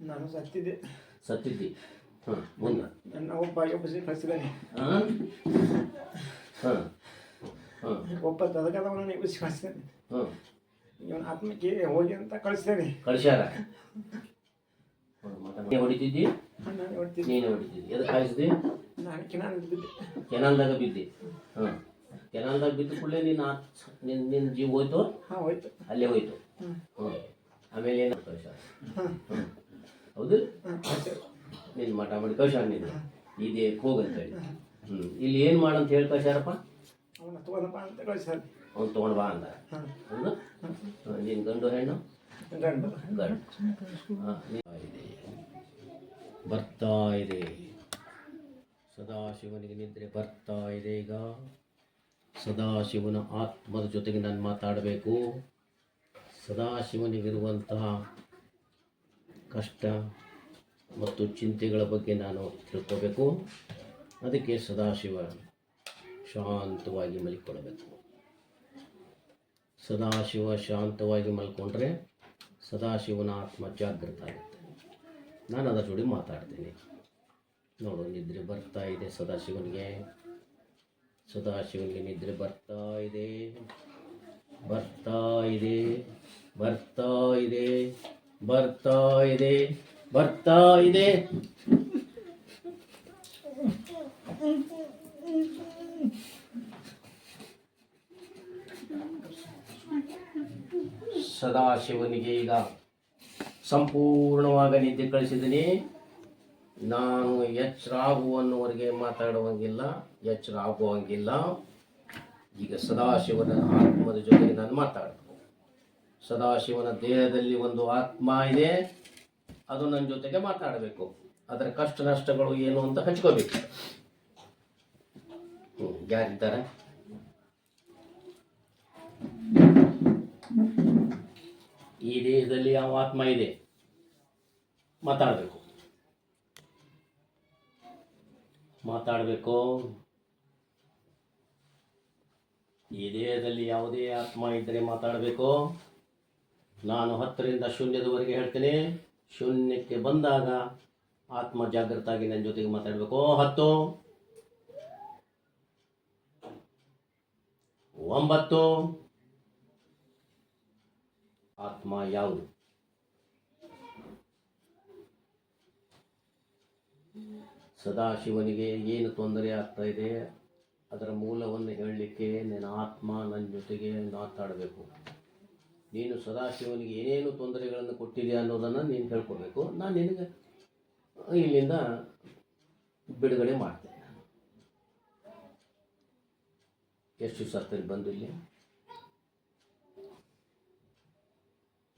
ನಾನು ಸತ್ತಿದ್ದೆ. ಸತ್ತಿದ್ದಿ? ಹಾಂ ಮುಂದೆ. ನನ್ನ ಒಬ್ಬ ಒಬ್ಬ ಕಳಿಸಿದ್ದಾನೆ ಹಾಂ? ಹಾಂ ಹಾಂ. ಒಬ್ಬ ತದಕದವನನ್ನು ಎಬ್ಬಿಸಿ ಕಳಿಸಿದ್ದಾನೆ ಹಾಂ. ಇವನ ಆತ್ಮಕ್ಕೆ ಹೋಗಿ ಅಂತ ಕಳಿಸ್ತೇನೆ. ಕಳಿಸ್ಯಾರ? ಹೊಡಿತಿದ್ದಿ? ನಾನು ಹೊಡ್ತಿದ್ದೆ. ನೀನು ಹೊಡಿತಿದ್ದಿ. ಎದಕ್ಕೆ ಕಾಯಿಸ್ದಿ? ನಾನು ಕೆನಾಲ್ ಬಿದ್ದೆ. ಕೆನಾಲ್ದಾಗ ಬಿದ್ದಿ. ಹಾಂ. ಕೆನಾಲ್ದಾಗ ಬಿದ್ದ ಕೂಡಲೇ ನಿನ್ನ ಆತ್ ನಿನ್ನ ನಿನ್ನ ಜೀವ ಹೋಯ್ತು? ಹಾಂ ಹೋಯ್ತು. ಅಲ್ಲೇ ಹೋಯ್ತು. ಹ್ಞೂ ಹ್ಞೂ ಆಮೇಲೆ ಏನು ಕಳಿಸ್ಯಾರ? ಹಾಂ. ಹ್ಞೂ ಹೌದು? ನೀನು ಮಠ ಮಾಡಿ ಕಳ್ಸ್ಯಾರ ನೀನು ಇದೇ ಹೋಗಂತೇಳಿ ಹ್ಞೂ ಇಲ್ಲಿ ಏನು ಮಾಡಂತ ಹೇಳಿ ಕಳ್ಸ್ಯಾರಪ್ಪ ಅವನು ತೊಗೊಂಡು ಬಾ ಅಂದ. ಹೌದು? ನಿನ್ನ ಗಂಡು ಹೆಣ್ಣು? ಗಂಡು. ಗಂಡು. ಹಾಂ ಇದೆ ಬರ್ತಾ ಇದೆ ಸದಾಶಿವನಿಗೆ ನಿದ್ರೆ ಬರ್ತಾ ಇದೆ ಈಗ. ಸದಾಶಿವನ ಆತ್ಮದ ಜೊತೆಗೆ ನಾನು ಮಾತಾಡಬೇಕು. ಸದಾಶಿವನಿಗಿರುವಂತಹ ಕಷ್ಟ ಮತ್ತು ಚಿಂತೆಗಳ ಬಗ್ಗೆ ನಾನು ತಿಳ್ಕೋಬೇಕು. ಅದಕ್ಕೆ ಸದಾಶಿವ ಶಾಂತವಾಗಿ ಮಲಿಕೊಳ್ಳಬೇಕು ಸದಾಶಿವ ಶಾಂತವಾಗಿ ಮಲ್ಕೊಂಡ್ರೆ ಸದಾಶಿವನ ಆತ್ಮ ಜಾಗೃತ ಆಗುತ್ತೆ. ನಾನು ಅದರ ಜೋಡಿ ಮಾತಾಡ್ತೀನಿ. ನೋಡು, ನಿದ್ರೆ ಬರ್ತಾ ಇದೆ ಸದಾಶಿವನಿಗೆ. ಸದಾಶಿವನಿಗೆ ನಿದ್ರೆ ಬರ್ತಾ ಇದೆ. ಬರ್ತಾ ಇದೆ. ಬರ್ತಾ ಇದೆ. ಬರ್ತಾ ಇದೆ ಬರ್ತಾ ಇದೆ. ಸದಾಶಿವನಿಗೆ ಈಗ ಸಂಪೂರ್ಣವಾಗಿ ನಿದ್ದೆ ಕಳಿಸಿದ್ದೀನಿ. ನಾನು ಎಚ್ಚರ ಆಗುವನ್ನೋವರೆಗೆ ಮಾತಾಡುವಂಗಿಲ್ಲ ಎಚ್ಚರ ಆಗುವಂಗಿಲ್ಲ ಈಗ ಸದಾಶಿವನ ಆತ್ಮದ ಜೊತೆಗೆ ನಾನು ಮಾತಾಡಬೇಕು ಸದಾಶಿವನ ದೇಹದಲ್ಲಿ ಒಂದು ಆತ್ಮ ಇದೆ. ಅದು ನನ್ನ ಜೊತೆಗೆ ಮಾತಾಡಬೇಕು. ಅದರ ಕಷ್ಟ ನಷ್ಟಗಳು ಏನು ಅಂತ ಹಂಚ್ಕೋಬೇಕು. ಯಾರಿದ್ದಾರೆ ಈ ದೇಹದಲ್ಲಿ ಯಾವ ಆತ್ಮ ಇದೆ? ಮಾತಾಡಬೇಕು. ಮಾತಾಡಬೇಕು. ಈ ದೇಹದಲ್ಲಿ ಯಾವುದೇ ಆತ್ಮ ಇದ್ದರೆ ಮಾತಾಡಬೇಕು. ನಾನು ಹತ್ತರಿಂದ ಶೂನ್ಯದವರೆಗೆ ಹೇಳ್ತೇನೆ. ಶೂನ್ಯಕ್ಕೆ ಬಂದಾಗ ಆತ್ಮ ಜಾಗೃತಾಗಿ ನನ್ನ ಜೊತೆಗೆ ಮಾತಾಡಬೇಕು. ಹತ್ತು. ಒಂಬತ್ತು. ಆತ್ಮ ಯಾವುದು? ಸದಾಶಿವನಿಗೆ ಏನು ತೊಂದರೆ ಆಗ್ತಾ ಇದೆ? ಅದರ ಮೂಲವನ್ನು ಹೇಳಲಿಕ್ಕೆ ನನ್ನ ಆತ್ಮ ನನ್ನ ಜೊತೆಗೆ ಮಾತಾಡಬೇಕು. ನೀನು ಸದಾಶಿವನಿಗೆ ಏನೇನು ತೊಂದರೆಗಳನ್ನು ಕೊಟ್ಟಿದೆಯಾ ಅನ್ನೋದನ್ನು ನೀನು ಹೇಳ್ಕೊಬೇಕು. ನಾನು ನಿನಗೆ ಇಲ್ಲಿಂದ ಬಿಡುಗಡೆ ಮಾಡ್ತೇನೆ ಎಷ್ಟು ಸತ್ತಲ್ಲಿ ಬಂದು ಇಲ್ಲಿ?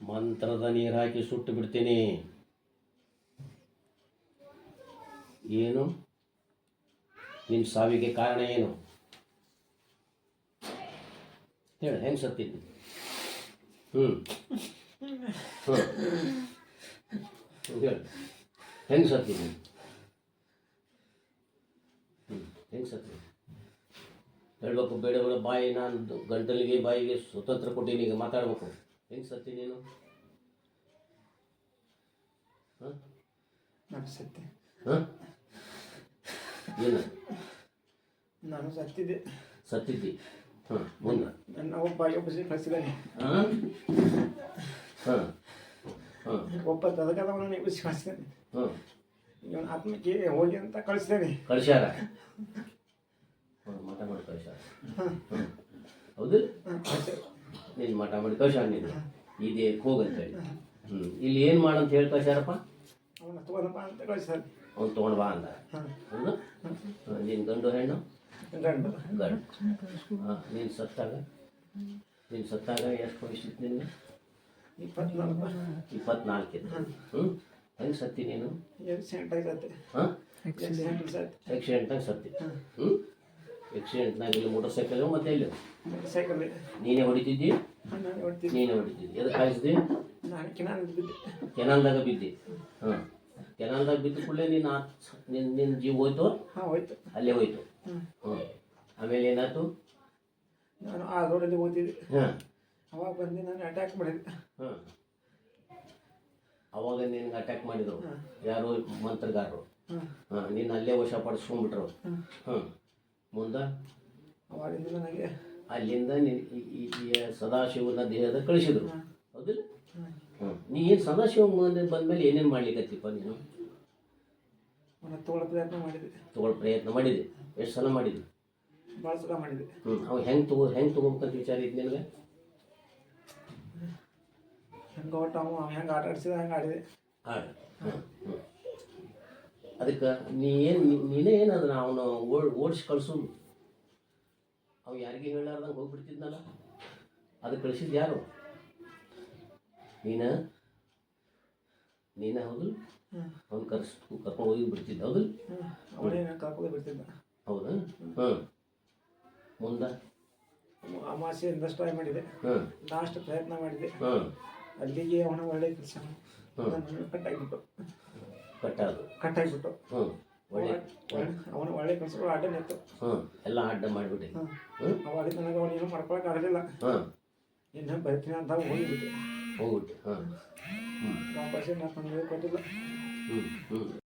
ಮಂತ್ರದ ನೀರು ಹಾಕಿ ಸುಟ್ಟು ಬಿಡ್ತೀನಿ. ಏನು? ನಿನ್ನ ಸಾವಿಗೆ ಕಾರಣ ಏನು? ಹೇಳು ಹೆಂಗೆ ಸತ್ತಿದ್ದು ಹ್ಞೂ ಹ್ಞೂ ಹೆಂಗೆ. ಸತ್ತಿದ್ದು ಹ್ಞೂ ಹೆಂಗೆ ಸತ್ತಿ? ಹೇಳ್ಬೇಕು ಬೇಡ ಬೇಡ ಬಾಯಿ ನಾನು ಗಂಟಲಿಗೆ ಬಾಯಿಗೆ ಸ್ವತಂತ್ರ ಕೊಟ್ಟೀನಿ ಈಗ ಮಾತಾಡ್ಬೇಕು. ಹೆಂಗೆ ಸತ್ತಿ ನೀನು? ಹಾಂ ನಾನು ಸತ್ತೆ. ಹಾಂ ಏನು? ನಾನು ಸತ್ತಿದ್ದೆ. ಸತ್ತಿದ್ದಿ? ನನ್ನ ಒಬ್ಬ ಒಬ್ಬ ಕಳಿಸಿದ್ದಾನೆ ಹಾಂ ಹಾಂ ಹಾಂ ಒಬ್ಬ ತದಕದವನನ್ನು ಎಬ್ಬಿಸಿ ಕಳಿಸಿದ್ದಾನೆ ಹಾಂ ಇವನ ಆತ್ಮಕ್ಕೆ ಹೋಗಿ ಅಂತ ಕಳಿಸಿದ್ದಾನೆ ಕಳಿಸ್ಯಾರ? ಮಠ ಮಾಡಿ ಕಳಿಸ್ಯಾರ. ಹೌದು? ಹಾಂ ಕಳಿಸ್ಯಾರ. ನೀನು ಮಠ ಮಾಡಿ ಕಳ್ಸ್ಯಾರ ನೀನು? ಇದೇ ಹೋಗಂತೇಳಿ ಹ್ಞೂ ಇಲ್ಲಿ ಏನು ಮಾಡಂತ ಹೇಳಿ ಕಳ್ಸ್ಯಾರಪ್ಪ? ಅವನ ತಗೊಂಡಪ್ಪ ಅಂತ ಕಳಿಸ್ಯಾರ. ಅವ್ನು ತೊಗೊಂಡು ಬಾ ಅಂದ. ಹಾಂ ಹೌದು? ನಿನ್ನ ಗಂಡು ಹೆಣ್ಣು? ಗಂಡು. ಗಂಡು. ನೀನು ಸತ್ತಾಗ? ನೀನು ಸತ್ತಾಗ ಎಷ್ಟು ವಯಸ್ಸಿತ್ತು ನಿನಗೆ ಇಪ್ಪತ್ನಾಲ್ಕು. ಇಪ್ಪತ್ನಾಲ್ಕು ಇತ್ತು ಹ್ಞೂ ಹೆಂಗೆ ಸತ್ತಿ ನೀನು? ಸೆಂಟ್ ಸತ್ತೆ ಹಾಂ? ಆಕ್ಸಿಡೆಂಟಾಗಿ ಸತ್ತೆ. ಹ್ಞೂ ಆಕ್ಸಿಡೆಂಟ್ನಾಗ ಇಲ್ಲಿ ಮೋಟರ್ ಸೈಕಲ್ ಮತ್ತೆ ಎಲ್ಲಿ? ಸೈಕಲ್ ನೀನೇ ಹೊಡಿತಿದ್ದಿ? ನಾನು ಹೊಡ್ತಿದ್ದೆ. ಎದಕ್ಕೆ ಕಾಯಿಸ್ದಿ? ನಾನು ಕೆನಾಲ್ ಬಿದ್ದೆ. ಕೆನಾಲ್ದಾಗ ಬಿದ್ದಿ? ಹಾಂ ಕೆನಾಲ್ದಾಗ ಬಿದ್ದ ಕೂಡಲೇ ನೀನು ನಿನ್ನ ನಿನ್ನ ಜೀವ ಹೋಯ್ತು? ಹಾಂ ಹೋಯ್ತು. ಅಲ್ಲೇ ಹೋಯ್ತು. ಹ್ಞೂ ಹ್ಞೂ ಆಮೇಲೆ ಏನಾಯ್ತು? ನಾನು ಆ ರೋಡಲ್ಲಿ ಓದಿದ್ದೆ ಹಾಂ. ಅವಾಗ ಬಂದು ನಾನು ಅಟ್ಯಾಕ್ ಮಾಡಿದ್ದೆ ಹಾಂ. ಅವಾಗ ನಿನ್ಗೆ ಅಟ್ಯಾಕ್ ಮಾಡಿದ್ರು. ಯಾರು? ಮಂತ್ರಗಾರರು. ಹಾಂ. ನೀನು ಅಲ್ಲೇ ವಶಪಡಿಸ್ಕೊಂಡ್ಬಿಟ್ರು ಹಾಂ. ಮುಂದ? ಅವಾಗಿಂದ ನನಗೆ ಅಲ್ಲಿಂದ ಈ ಸದಾಶಿವನ ದೇಹದ ಕಳಿಸಿದ್ರು. ಹೌದಿಲ್ಲ? ನೀ ಏನು ಸದಾಶಿವ ಬಂದ ಬಂದಮೇಲೆ ಏನೇನು ಮಾಡ್ಲಿಕ್ಕತ್ತಿಪ್ಪ ನೀನು? ತೋಳ ಪ್ರಯತ್ನ ಮಾಡಿದೆ ತಗೊಳ್ಳೋ ಪ್ರಯತ್ನ ಮಾಡಿದೆ ಎಷ್ಟು ಸಲ ಮಾಡಿದ್ವಿ? ಭಾಳ ಸಲ ಮಾಡಿದೆ ಹ್ಞೂ ಅವು ಹೆಂಗೆ ತಗೋ ಹೆಂಗೆ ತೊಗೋಬೇಕಂತ ವಿಚಾರ ಇತ್ತು ನಿನಗೆ? ಹೆಂಗೆ ಒಟ್ಟು ಅವ ಹೆಂಗೆ ಆಟ ಆಡ್ಸಿದ ಹಂಗೆ ಆಡಿದೆ. ಹಾಂ ಹ್ಞೂ ಅದಕ್ಕೆ ನೀ ಏನು ನೀನೇ ಏನು ಅದನ್ನ ಅವನು ಓಡ್ ಓಡಿಸಿ ಕಳ್ಸೋದು ಅವ ಯಾರಿಗೆ ಹೇಳಾರ್ದಂಗೆ ಹೋಗ್ಬಿಡ್ತಿದ್ನಲ್ಲ? ಅದು ಕಳಿಸಿದ್ದು ಯಾರು? ನೀನ? ನೀನ ಹೌದು? ಅವ್ನು ಕರ್ಸ್ ಕರ್ಕೊಂಡು ಹೋಗಿ ಬಿಡ್ತಿದ್ದ ಹೌದು ಅವನೇ ಅವನೇನು ಕರ್ಕೊಂಡು ಬಿಡ್ತಿದ್ದ. ಹೌದಾ? ಹಾಂ ಮುಂದೆ? ಅಮಾಸೆ ಇಂದಷ್ಟು ಟ್ರೈ ಮಾಡಿದೆ. ಲಾಸ್ಟ್ ಪ್ರಯತ್ನ ಮಾಡಿದೆ. ಅಲ್ಲಿಗೆ ಅವನ ಒಳ್ಳೆ ಕೆಲಸ. ಹ್ಮ್. ಕಟ್ಟಾಗಿಬಿಟ್ಟು ಕಟ್ಟಾದು ಕಟ್ಟಾಗಿಬಿಟ್ಟು ಹ್ಞೂ ಒಳ್ಳೆ ಅವನ ಒಳ್ಳೆ ಕೆಲಸಗಳು ಅಡ್ಡನೇ ಹಾಂ ಎಲ್ಲ ಅಡ್ಡ ಮಾಡಿಬಿಟ್ಟೆ. ಅವಾಗ ನನಗೆ ಅವನೇನು ಮಾಡ್ಕೊಳಕ್ಕೆ ಆಗಲಿಲ್ಲ. ಇನ್ನು ಬರ್ತೀನಿ ಅಂತ ಹೋಗಿಬಿಟ್ಟೆ ಹೋಗ್ಬಿಟ್ಟೆ ಹಾಂ ಹ್ಞೂ ಕೊಟ್ಟಿಲ್ಲ ಹ್ಞೂ ಹ್ಞೂ